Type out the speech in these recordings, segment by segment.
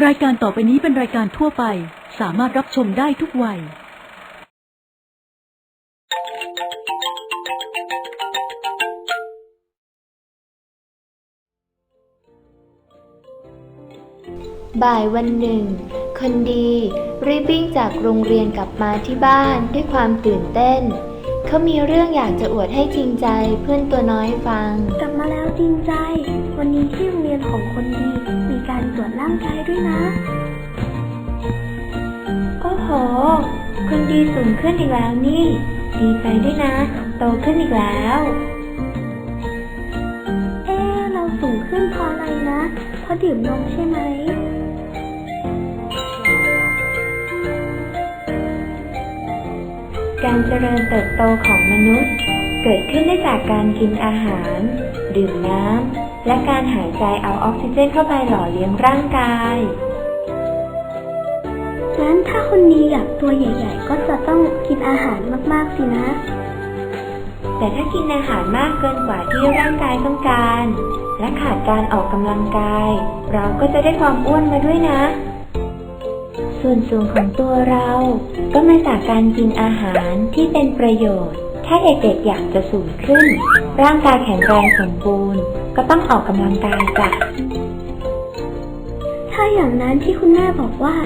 รายการต่อไปนี้เป็นรายการทั่วไป สามารถรับชมได้ทุกวัย บ่ายวันหนึ่ง คนดีรีบวิ่งจากโรงเรียนกลับมาที่บ้านด้วยความตื่นเต้น เขามีเรื่องอยากจะอวดให้จริงใจเพื่อนตัวน้อยฟัง กลับมาแล้วจริงใจ วันนี้ที่โรงเรียนของคนดีมีการ ตรวจร่างกายด้วยนะ โอ้โหคนดีสูงขึ้นอีกแล้วนี่ ดีใจด้วยนะ โตขึ้นอีกแล้ว เอ๊ะเราสูงขึ้นเพราะอะไรนะ เพราะดื่มนมใช่ไหมการเจริญเติบโตของมนุษย์ เกิดขึ้นได้จากการกินอาหาร ดื่มน้ำ และการหายใจเอาออกซิเจนเข้าไปหล่อเลี้ยงร่างกายงั้นถ้าคนดีอยากตัวใหญ่ๆ ก็จะต้องกินอาหารมากๆสินะ แต่ถ้ากินอาหารมากเกินกว่าที่ร่างกายต้องการ และขาดการออกกำลังกาย เราก็จะได้ความอ้วนมาด้วยนะ ส่วนสูงของตัวเรา ก็มาจากการกินอาหารที่เป็นประโยชน์ ถ้าเด็กๆอยากจะสูงขึ้น ร่างกายแข็งแรงสมบูรณ์ ก็ต้องออกกำลังกายจ้ะ ถ้าอย่างนั้นที่คุณแม่บอกว่า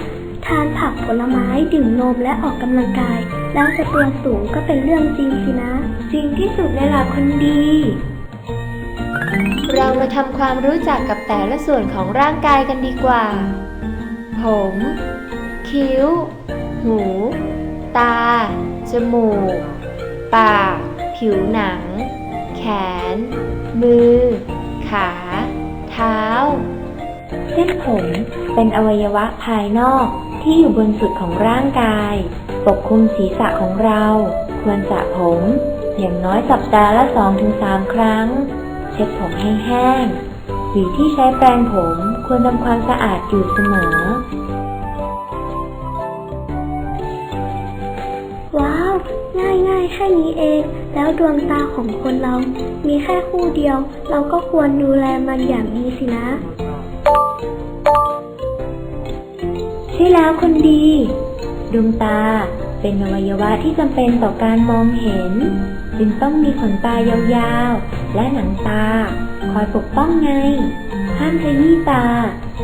ทานผักผลไม้ดื่มนมและออกกำลังกาย แล้วจะตัวสูงก็เป็นเรื่องจริงสินะ จริงที่สุดเลยล่ะคนดี เรามาทำความรู้จักกับแต่ละส่วนของร่างกายกันดีกว่า ผม คิ้ว หู ตา จมูก ปาก ผิวหนัง แขน มือ ขา เท้า เส้นผมเป็นอวัยวะภายนอกที่อยู่บนสุดของร่างกาย ปกคลุมศีรษะของเรา ควรสระผม อย่างน้อยสัปดาห์ละ 2-3 ครั้ง เช็ดผมให้แห้งหวีที่ใช้แปรงผมควรทำความสะอาดอยู่เสมอ ว้าว ง่ายง่ายๆแค่นี้เอง แล้วดวงตาของคนเรา มีแค่คู่เดียว เราก็ควรดูแลมันอย่างดีสินะ ใช่แล้วคนดี ดวงตาเป็นอวัยวะที่จำเป็นต่อการมองเห็น จึงต้องมีขนตายาวๆ และหนังตา คอยปกป้องไง ห้ามขยี้ตา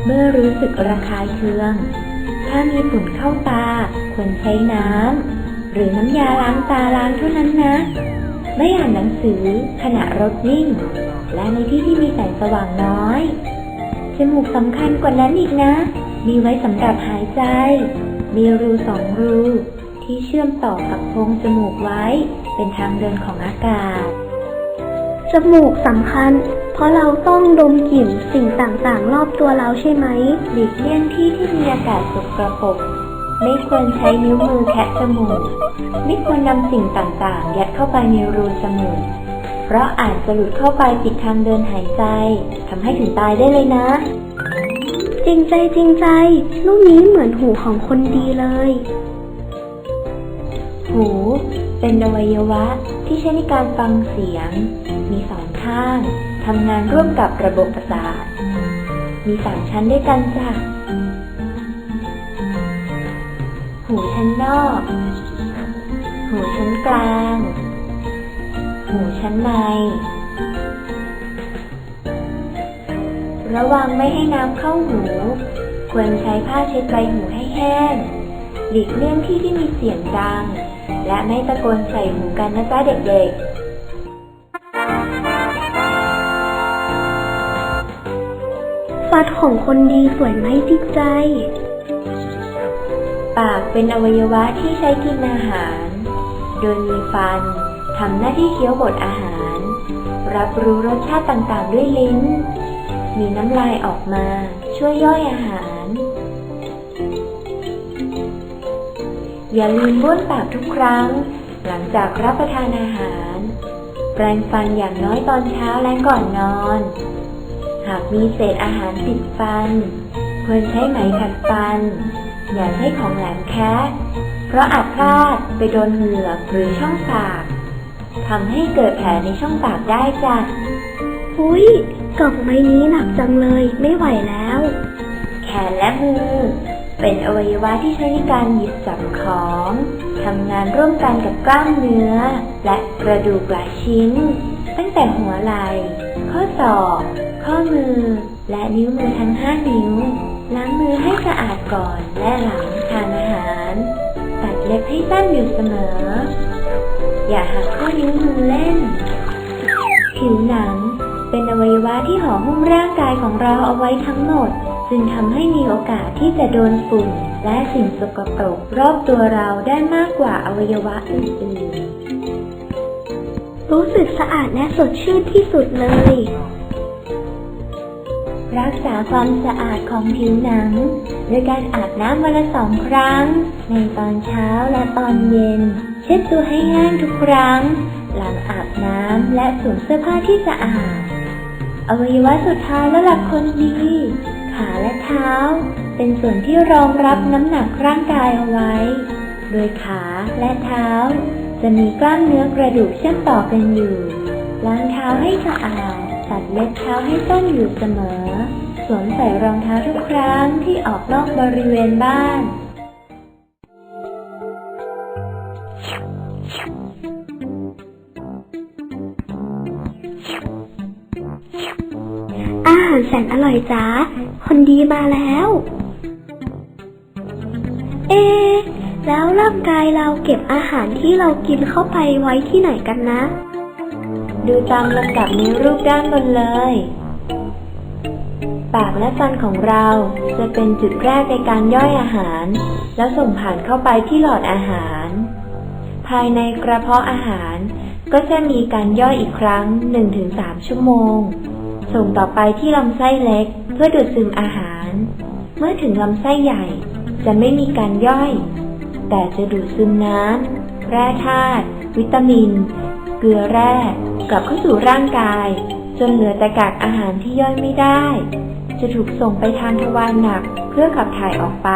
เมื่อรู้สึกระคายเคือง ถ้ามีฝุ่นเข้าตาควรใช้น้ำหรือน้ำยาล้างตาล้างเท่านั้นนะ ไม่อ่านหนังสือขณะรถวิ่ง และในที่ที่มีแสงสว่างน้อย จมูกสำคัญกว่านั้นอีกนะ มีไว้สำหรับหายใจ มีรูสองรู ที่เชื่อมต่อกับโพรงจมูกไว้ เป็นทางเดินของอากาศ จมูกสำคัญ เพราะเราต้องดมกลิ่นสิ่งต่างๆ รอบตัวเราใช่ไหมหลีกเลี่ยงที่ที่มีอากาศสกปรก ไม่ควรใช้นิ้วมือแคะจมูก ไม่ควรนำสิ่งต่างๆ ยัดเข้าไปในรูจมูก เพราะอาจจะหลุดเข้าไปปิดทางเดินหายใจทำให้ถึงตายได้เลยนะ จริงใจจริงใจ ลูกนี้เหมือนหูของคนดีเลย หูเป็นอวัยวะที่ใช้ในการฟังเสียง มีสองข้างทำงานร่วมกับระบบประสาท มีสามชั้นด้วยกันจ้ะ หูชั้นนอก หูชั้นกลาง หูชั้นใน ระวังไม่ให้น้ำเข้าหู ควรใช้ผ้าเช็ดใบหูให้แห้ง หลีกเลี่ยงที่ที่มีเสียงดัง และไม่ตะโกนใส่หูกันนะจ๊ะเด็กๆฟัดของคนดีสวยไหมจิกใจ ปากเป็นอวัยวะที่ใช้กินอาหาร โดยมีฟันทำหน้าที่เคี้ยวบดอาหาร รับรู้รสชาติต่างๆด้วยลิ้น มีน้ำลายออกมาช่วยย่อยอาหาร อย่าลืมบ้วนปากทุกครั้ง หลังจากรับประทานอาหาร แปรงฟันอย่างน้อยตอนเช้าและก่อนนอน หากมีเศษอาหารติดฟัน ควรใช้ไหมขัดฟัน อย่าใช้ของแหลมแคะเพราะอาจพลาดไปโดนเหงือกหรือช่องปากทำให้เกิดแผลในช่องปากได้จ้ะอุ้ยกล่องใบนี้หนักจังเลยไม่ไหวแล้ว แขนและมือ เป็นอวัยวะที่ใช้ในการหยิบจับของทำงานร่วมกันกับกล้ามเนื้อ และกระดูกหลายชิ้น ตั้งแต่หัวไหล่ข้อศอกข้อมือ และนิ้วมือทั้งห้านิ้ว ล้างมือให้สะอาดก่อนและหลังทานอาหาร ตัดเล็บให้สั้นอยู่เสมอ อย่าหักข้อนิ้วมือเล่น ผิวหนัง เป็นอวัยวะที่ห่อหุ้มร่างกายของเราเอาไว้ทั้งหมด จึงทำให้มีโอกาสที่จะโดนฝุ่น และสิ่งสกปรกรอบตัวเราได้มากกว่าอวัยวะอื่นๆ รู้สึกสะอาดและสดชื่นที่สุดเลย รักษาความสะอาดของผิวหนังโดยการอาบน้ำวันละสองครั้ง ในตอนเช้าและตอนเย็น เช็ดตัวให้แห้งทุกครั้ง หลังอาบน้ำและสวมเสื้อผ้าที่สะอาด อวัยวะสุดท้ายแล้วหลักคนดี ขาและเท้า เป็นส่วนที่รองรับน้ำหนักร่างกายเอาไว้ โดยขาและเท้า จะมีกล้ามเนื้อกระดูกเชื่อมต่อกันอยู่ ล้างเท้าให้สะอาด ตัดเล็บเท้าให้สั้นอยู่เสมอ สวมใส่รองเท้าทุกครั้งที่ออกนอกบริเวณบ้าน อาหารแสนอร่อยจ้า คนดีมาแล้ว เอะแล้วร่างกายเราเก็บอาหารที่เรากินเข้าไปไว้ที่ไหนกันนะ ดูตามลำดับในรูปด้านบนเลย ปากและฟันของเราจะเป็นจุดแรกในการย่อยอาหาร แล้วส่งผ่านเข้าไปที่หลอดอาหาร ภายในกระเพาะอาหารก็จะมีการย่อยอีกครั้ง 1-3 ชั่วโมง ส่งต่อไปที่ลำไส้เล็กเพื่อดูดซึมอาหาร เมื่อถึงลำไส้ใหญ่จะไม่มีการย่อย แต่จะดูดซึมน้ำแร่ธาตุวิตามิน เกลือแร่ กลับเข้าสู่ร่างกาย จนเหลือแต่กากอาหารที่ย่อยไม่ได้ จะถูกส่งไปทางทวารหนักเพื่อขับถ่ายออกไป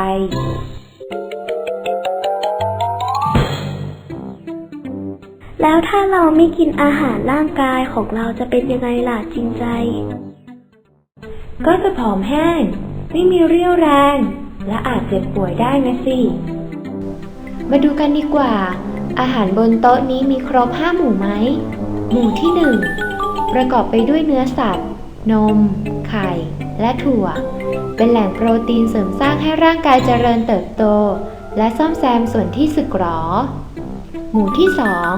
แล้วถ้าเราไม่กินอาหารร่างกายของเราจะเป็นยังไงล่ะจริงใจ ก็จะผอมแห้ง ไม่มีเรี่ยวแรง และอาจเจ็บป่วยได้นะสิ มาดูกันดีกว่าอาหารบนโต๊ะนี้มีครบห้าหมู่ไหม หมู่ที่หนึ่งประกอบไปด้วยเนื้อสัตว์ นม ไข่ และถั่ว เป็นแหล่งโปรตีนเสริมสร้างให้ร่างกายเจริญเติบโต และซ่อมแซมส่วนที่สึกหรอ หมู่ที่สอง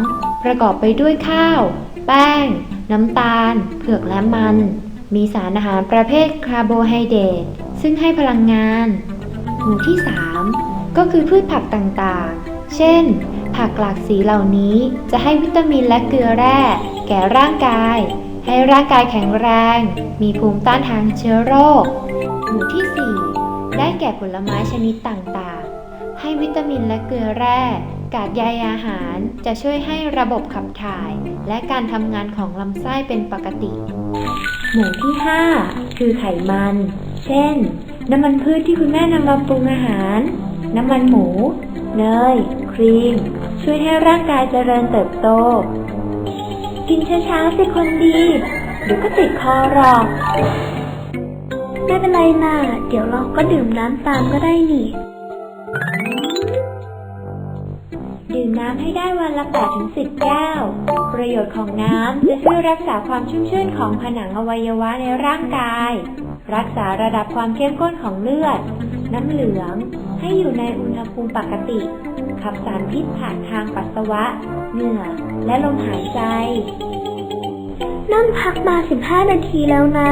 ประกอบไปด้วยข้าว แป้ง น้ำตาล เผือกและมัน มีสารอาหารประเภทคาร์โบไฮเดรตซึ่งให้พลังงาน หมู่ที่ 3 ก็คือพืชผักต่างๆ เช่น ผักหลากสีเหล่านี้จะให้วิตามินและเกลือแร่ แก่ร่างกาย ให้ร่างกายแข็งแรง มีภูมิต้านทานเชื้อโรค หมู่ที่ 4 ได้แก่ผลไม้ชนิดต่างๆ ให้วิตามินและเกลือแร่ กากใยอาหารจะช่วยให้ระบบขับถ่าย และการทำงานของลำไส้เป็นปกติ หมู่ที่ 5 คือไขมัน เช่น น้ำมันพืชที่คุณแม่นำมาปรุงอาหาร น้ำมันหมู เนย ครีม ช่วยให้ร่างกายเจริญเติบโต กินช้าๆสิคนดี เดี๋ยวก็ติดคอหรอก ไม่เป็นไรน่ะ เดี๋ยวเราก็ดื่มน้ำตามก็ได้นี่ ดื่มน้ำให้ได้วันละ 8-10 แก้ว ประโยชน์ของน้ำจะช่วยรักษาความชุ่มชื่นของผนังอวัยวะในร่างกาย รักษาระดับความเข้มข้นของเลือด น้ำเหลือง ให้อยู่ในอุณหภูมิปกติ ขับสารพิษผ่านทางปัสสาวะ เหงื่อ และลมหายใจ นั่งพักมา 15 นาทีแล้วนะ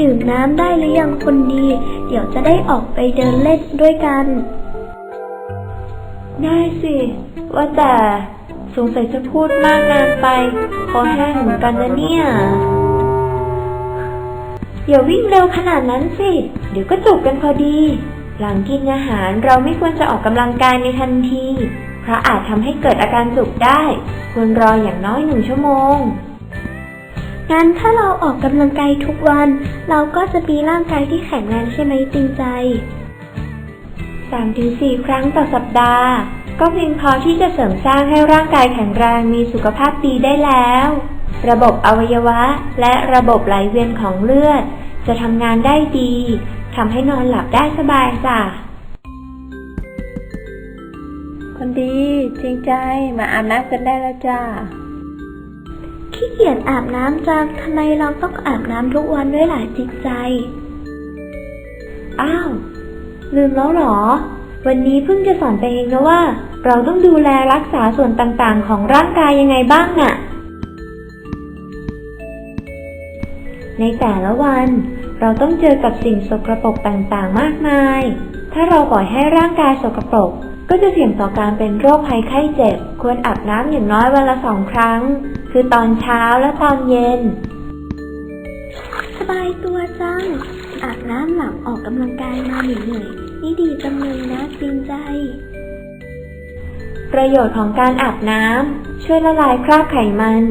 ดื่มน้ำได้หรือยังคนดี เดี๋ยวจะได้ออกไปเดินเล่นด้วยกัน ได้สิ ว่าแต่สงสัยจะพูดมากนานไปคอแห้งเหมือนกันนะเนี่ยอย่าวิ่งเร็วขนาดนั้นสิ เดี๋ยวก็จบกันพอดี หลังกินอาหารเราไม่ควรจะออกกำลังกายในทันที เพราะอาจทำให้เกิดอาการจุกได้ ควรรออย่างน้อยหนึ่งชั่วโมง งั้นถ้าเราออกกำลังกายทุกวัน เราก็จะมีร่างกายที่แข็งแรงใช่ไหมจริงใจ 3-4 ครั้งต่อสัปดาห์ ก็เพียงพอที่จะเสริมสร้างให้ร่างกายแข็งแรงมีสุขภาพดีได้แล้ว ระบบอวัยวะ และระบบไหลเวียนของเลือด จะทำงานได้ดีทำให้นอนหลับได้สบายจ้ะ คนดีจริงใจมาอาบน้ำกันได้แล้วจ้าขี้เกียจอาบน้ำจังทำไมเราต้องอาบน้ำทุกวันด้วยหลายจิตใจ อ้าว ลืมแล้วเหรอ วันนี้เพิ่งจะสอนไปเองนะว่า เราต้องดูแลรักษาส่วนต่างๆ ของร่างกายยังไงบ้างน่ะ ในแต่ละวัน เราต้องเจอกับสิ่งสกรปรกต่างๆ มากมาย ถ้าเราปล่อยให้ร่างกายสกปรก ก็จะเสี่ยงต่อการเป็นโรคภัยไข้เจ็บ ควรอาบน้ำอย่างน้อยวันละสองครั้ง คือตอนเช้าและตอนเย็น สบายตัวจัง อาบน้ำหลังออกกำลังกายมาเหนื่อยๆนี่ดีจังเลยนะจริงใจประโยชน์ของการอาบน้ำช่วยละลายคราบไขมัน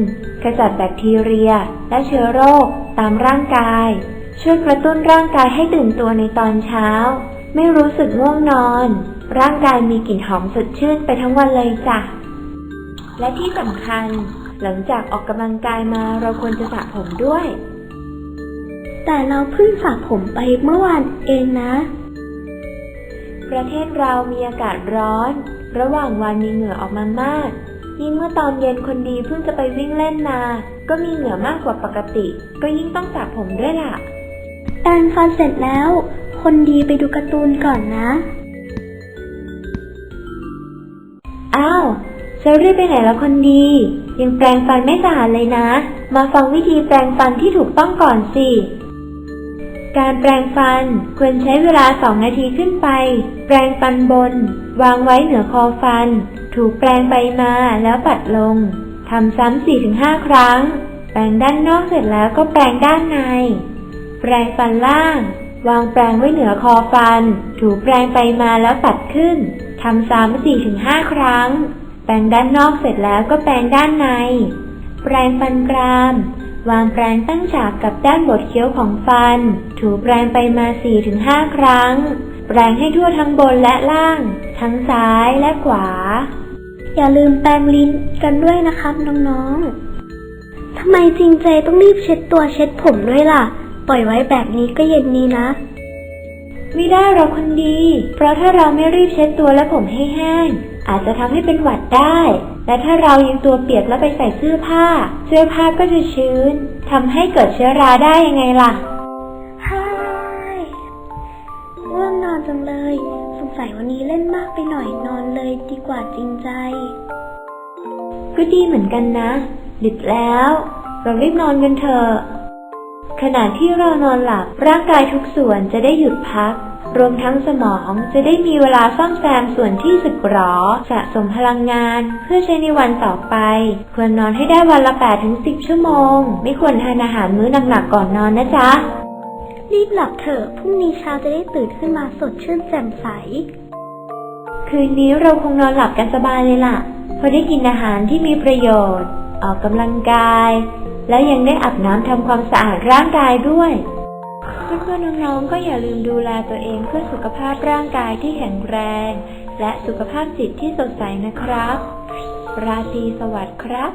ขจัดแบคทีเรีย และเชื้อโรค ตามร่างกาย ช่วยกระตุ้นร่างกายให้ตื่นตัวในตอนเช้า ไม่รู้สึกง่วงนอน ร่างกายมีกลิ่นหอมสดชื่นไปทั้งวันเลยจ้ะ และที่สำคัญ หลังจากออกกำลังกายมาเราควรจะสระผมด้วย แต่เราเพิ่งสระผมไปเมื่อวานเองนะ ประเทศเรามีอากาศร้อน ระหว่างวันมีเหงื่อออกมามาก ยิ่งเมื่อตอนเย็นคนดีเพิ่งจะไปวิ่งเล่นมา ก็มีเหงื่อมากกว่าปกติ ก็ยิ่งต้องสระผมด้วยล่ะ แปรงฟันเสร็จแล้ว คนดีไปดูการ์ตูนก่อนนะ อ้าวจะรีบไปไหนแล้วคนดี ยังแปรงฟันไม่สะอาดเลยนะ มาฟังวิธีแปรงฟันที่ถูกต้องก่อนสิ การแปรงฟันควรใช้เวลา 2 นาทีขึ้นไป แปรงฟันบน วางไว้เหนือคอฟัน ถูกแปรงไปมาแล้วปัดลง ทำซ้ำ 4-5 ครั้ง แปรงด้านนอกเสร็จแล้วก็แปรงด้านใน แปรงฟันล่าง วางแปรงไว้เหนือคอฟัน ถูแปรงไปมาแล้วปัดขึ้น ทำซ้ำ 4-5 ครั้ง แปรงด้านนอกเสร็จแล้วก็แปรงด้านใน แปรงฟันกราม วางแปรงตั้งฉากกับด้านบดเคี้ยวของฟัน ถูแปรงไปมา 4-5 ครั้ง แปรงให้ทั่วทั้งบนและล่าง ทั้งซ้ายและขวา อย่าลืมแปรงลิ้นกันด้วยนะครับน้องๆทำไมจริงใจต้องรีบเช็ดตัวเช็ดผมด้วยล่ะ ปล่อยไว้แบบนี้ก็เย็นนี้นะไม่ได้หรอกคนดี เพราะถ้าเราไม่รีบเช็ดตัวและผมให้แห้ง อาจจะทำให้เป็นหวัดได้ และถ้าเรายังตัวเปียกแล้วไปใส่เสื้อผ้า เสื้อผ้าก็จะชื้นทำให้เกิดเชื้อราได้ยังไงล่ะฮ่ายง่วงนอนจังเลย สงสัยวันนี้เล่นมากไปหน่อยนอนเลยดีกว่าจริงใจ ก็ดีเหมือนกันนะดึกแล้ว เรารีบนอนกันเถอะขณะที่เรานอนหลับร่างกายทุกส่วนจะได้หยุดพัก รวมทั้งสมองจะได้มีเวลาซ่อมแซมส่วนที่สึกหรอ สะสมพลังงานเพื่อใช้ในวันต่อไป ควรนอนให้ได้วันละ8ถึง10 ชั่วโมง ไม่ควรทานอาหารมื้อหนักๆก่อนนอนนะจ๊ะ รีบหลับเถอะพรุ่งนี้เช้าจะได้ตื่นขึ้นมาสดชื่นแจ่มใส คืนนี้เราคงนอนหลับกันสบายเลยล่ะเพราะได้กินอาหารที่มีประโยชน์ ออกกำลังกาย แล้วยังได้อาบน้ำทำความสะอาดร่างกายด้วย เพื่อนๆน้องๆก็อย่าลืมดูแลตัวเองเพื่อสุขภาพร่างกายที่แข็งแรง และสุขภาพจิตที่สดใสนะครับ ราตรีสวัสดิ์ครับ